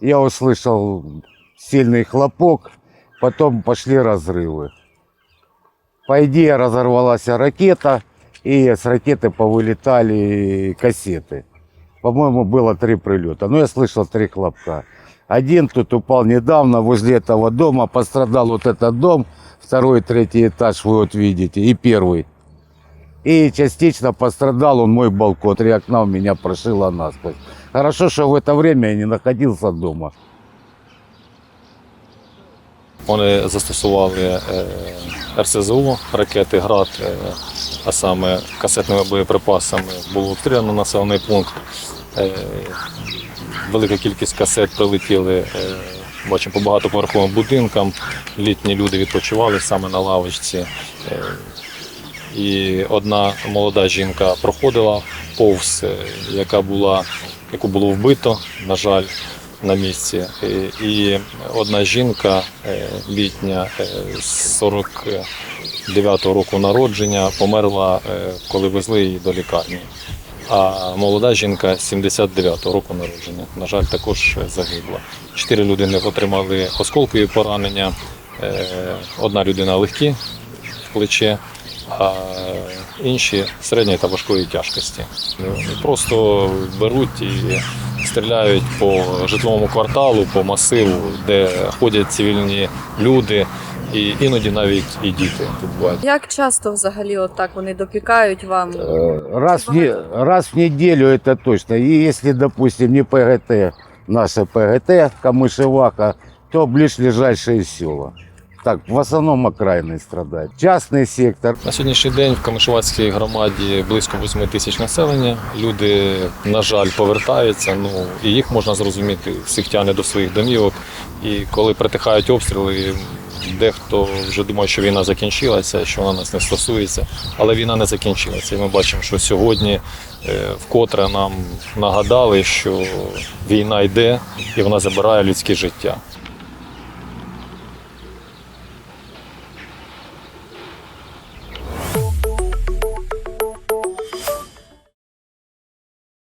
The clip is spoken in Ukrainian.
Я услышал сильный хлопок, потом пошли разрывы. По идее разорвалась ракета, и с ракеты повылетали кассеты. По-моему, было три прилета. Но я слышал три хлопка. Один тут упал недавно возле этого дома, пострадал вот этот дом, второй, третий этаж вы вот видите, и первый. И частично пострадал он мой балкон. Три окна у меня прошило насквозь. Хорошо, что в это время я не находился дома. Вони застосували е, РСЗУ, ракети ГРАД, е, а саме касетними боєприпасами було обстріляно населений пункт. Е, Велика кількість касет прилетіли, бачимо, по багатоповерховим будинкам. Літні люди відпочивали саме на лавочці. Е, І одна молода жінка проходила повз, е, яка була, яку було вбито, на жаль, на місці. І- І одна жінка е, літня е, з 49-го року народження померла, е, коли везли її до лікарні. А молода жінка 79-го року народження, на жаль, також загибла. Чотири людини отримали осколкові поранення, е, одна людина легкі в плече, а інші середньої та важкої тяжкості. Просто беруть і стріляють по житловому кварталу, по масиву, де ходять цивільні люди, і іноді навіть і діти тут бувають. Як часто взагалі отак вони допікають вам? Э, Раз в, не- раз в неделю это точно. И если, допустим, не ПГТ, наше ПГТ, Камышевака, то ближайшие села. Так, в основном окраины страдают. Частный сектор. На сьогоднішній день в Камишувацькій громаді близько 8 тисяч населення. Люди, на жаль, повертаються. Ну і їх можна зрозуміти, всіх тягне до своїх домівок. І коли притихають обстріли, дехто вже думає, що війна закінчилася, що вона нас не стосується. Але війна не закінчилася. І ми бачимо, що сьогодні е, вкотре нам нагадали, що війна йде і вона забирає людське життя.